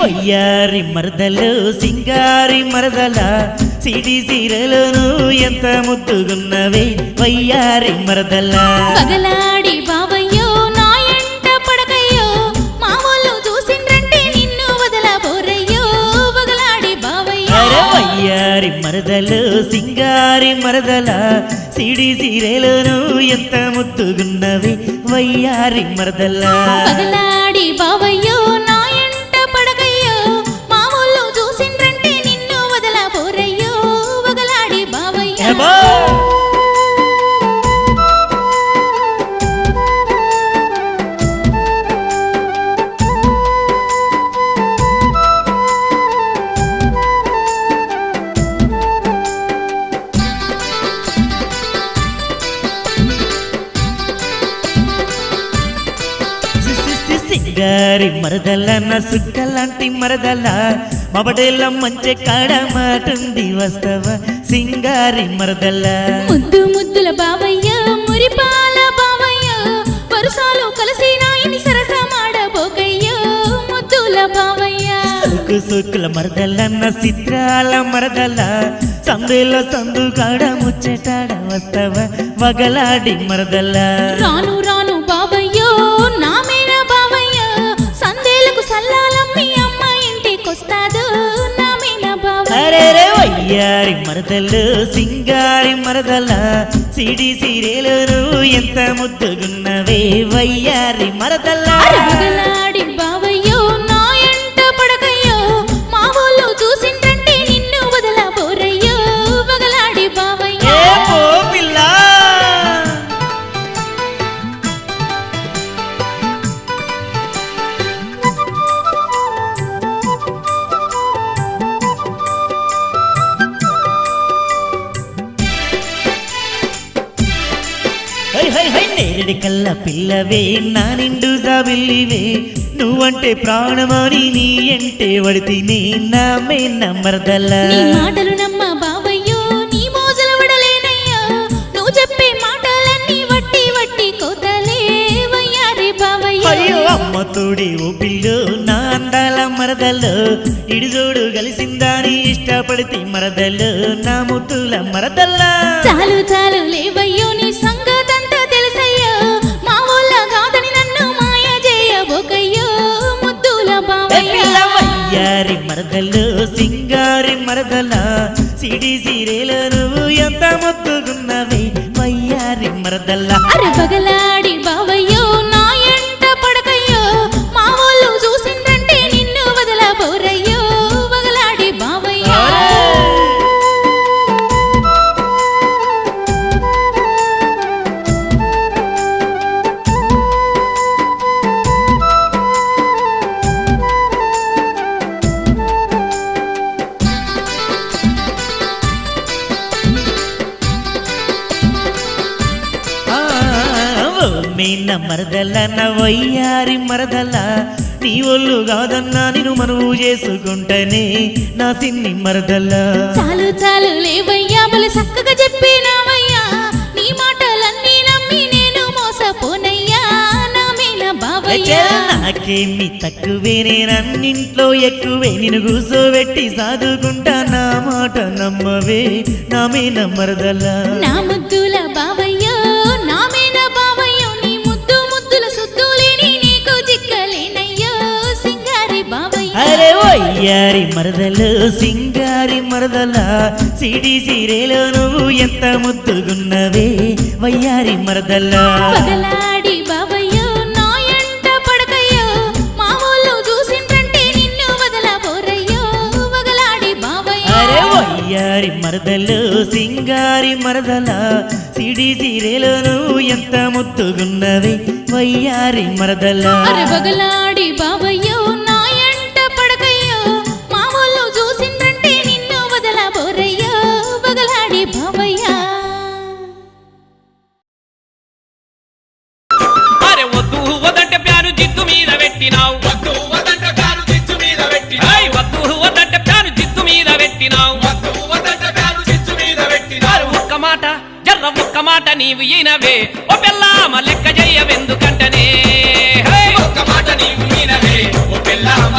వయ్యారి మరదలు సింగారి మరదల సిడి సీరలను ఎంత ముద్దుగున్నవే వయ్యారి మరదల. పగలాడి బావయ్యో నా ఎంట పడకయ్యో మా వాళ్ళు చూసిండ్రంటే నిన్ను వదలబోరయ్యో పగలాడి బావయ్యో. అరే వయ్యారి మరదలు సింగారి మరదల సిడి సీరలను ఎంత ముద్దుగున్నవే వయ్యారి మరదల. పగలాడి బావయ్యో. సింగారి మరదల నా సుక్కలాంటి మరదల మబడేల మంచి కాడ మాటుంది వస్తవ సింగారి మరదల. ముద్దు ముద్దుల బావయ్య మురిపాల బావయ్య వరుసాలు కలిసి నాయని సరసమాడబోకయ్యో ముద్దుల బావయ్య. సుక్కు సుక్కుల మరదల నా చిత్రాల మరదల సందులో సందు కాడ ముచ్చటాడ వస్తవ వగలాడి మరదల. రాను రే వయ్యారి మరదలు సింగారి మరదల సిడి సీరేలు ఎంత ముద్దుగున్నవే వయ్యారి మరదల. నేరడి కల్ల పిల్లవే నా నిండు జాబిల్లివే. నువ్వంటే ప్రాణమని నీ అంటే వడితిని నా మే నమ్మరదల్లా. మాటలు నమ్మ బావయ్యో నీ మోజల వడలేనయ్యో. నువ్వు చెప్పే మాటలన్నీ వట్టి వట్టి కోతలే వయ్యారి బావయ్యో అయ్యో అమ్మ తోడి ఓ పిల్లు నా అందాల మరదలు ఇడిజోడు కలిసిందాని ఇష్టపడితే మరదలు నా ముద్దుల మరదల్లా. చాలు చాలు లేవయ్యో మరదలు సింగారి మరదల సిడి సీరేలు నువ్వు ఎంత ముద్దుగున్నవే వయ్యారి మరదల్లా. అరే మరదల నా వయ్యారి మరదల నీ ఒళ్ళు కాదన్నా నేను మనువు చేసుకుంటనే నా సిన్ని మరదల. చాలు చాలు లేవయ్యా బలి చక్కగా చెప్పినావయ్యా. నీ మాటలన్నీ నమ్మి నేను మోసపోనయ్యా నా మీద బావయ్యా నాకేమి తక్కువే నేనన్నింట్లో ఎక్కువే. నేను కూసోబెట్టి సాదుకుంటా నా మాట నమ్మవే నా మీన మరదల. వయ్యారి మరదలు సింగారి మరదల సిడి సీరేలో నువ్వు ఎంత ముద్దుగున్నవే? వయ్యారి మరదల. వయ్యారి మరదలు సింగారి మరదల సిడి సీరేలో నువ్వు ఎంత ముద్దుగున్నవే? వయ్యారి మరదల. బగలాడి బావయ్యో ఎర్ర ఒక్క మాట నీవు ఈనవే. ఓ పెళ్ళామ లెక్క చెయ్యవెందుకంటనే ఒక్క మాట నీవు ఈనవే. ఓ పెళ్ళామ